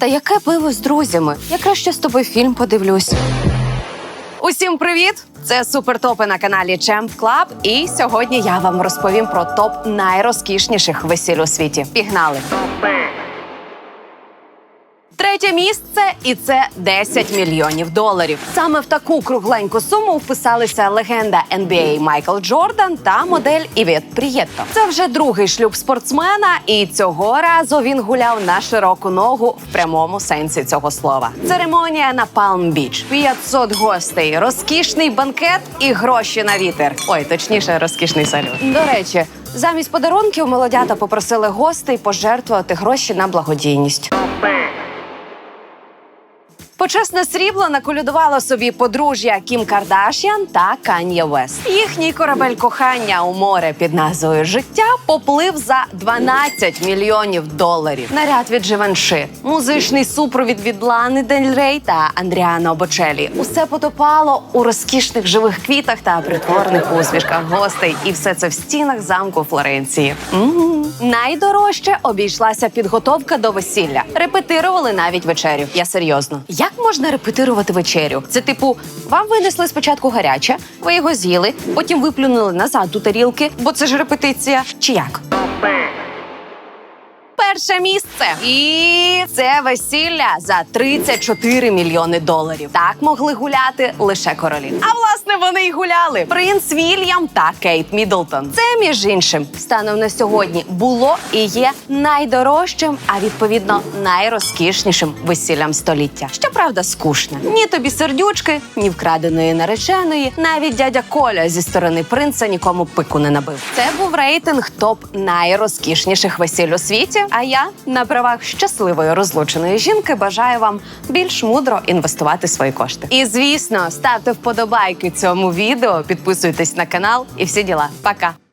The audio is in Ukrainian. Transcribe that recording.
Та яке пиво з друзями? Я краще з тобою фільм подивлюсь. Усім привіт! Це супертопи на каналі Чемп Клаб. І сьогодні я вам розповім про топ найрозкішніших весіль у світі. Пігнали! Третє місце, і це 10 мільйонів доларів. Саме в таку кругленьку суму вписалися легенда NBA Майкл Джордан та модель Івет Прієтто. Це вже другий шлюб спортсмена, і цього разу він гуляв на широку ногу в прямому сенсі цього слова. Церемонія на Палм Біч, 500 гостей, розкішний банкет і гроші на вітер. Ой, точніше, розкішний салют. До речі, замість подарунків молодята попросили гостей пожертвувати гроші на благодійність. Почесне срібло наколядувало собі подружжя Кім Кардашян та Кан'є Вест. Їхній корабель кохання у море під назвою Життя поплив за 12 мільйонів доларів. Наряд від Живанши, музичний супровід від Лани Дель Рей та Андріано Бочелі. Усе потопало у розкішних живих квітах та притворних усмішках гостей, і все це в стінах замку Флоренції. М. Найдорожче обійшлася підготовка до весілля. Репетирували навіть вечерю. Я серйозно. Як можна репетирувати вечерю? Це типу, вам винесли спочатку гаряче, ви його з'їли, потім виплюнули назад у тарілки, бо це ж репетиція. Чи як? Перше місце, і це весілля за 34 мільйони доларів. Так могли гуляти лише королі. А власне вони й гуляли. Принц Вільям та Кейт Міддлтон. Це між іншим станом на сьогодні було і є найдорожчим, а відповідно найрозкішнішим весіллям століття. Щоправда, скучне. Ні тобі сердючки, ні вкраденої нареченої. Навіть дядя Коля зі сторони принца нікому пику не набив. Це був рейтинг топ найрозкішніших весіль у світі. А я на правах щасливої розлученої жінки бажаю вам більш мудро інвестувати свої кошти. І звісно, ставте вподобайки цьому відео, підписуйтесь на канал і всі діла. Пока!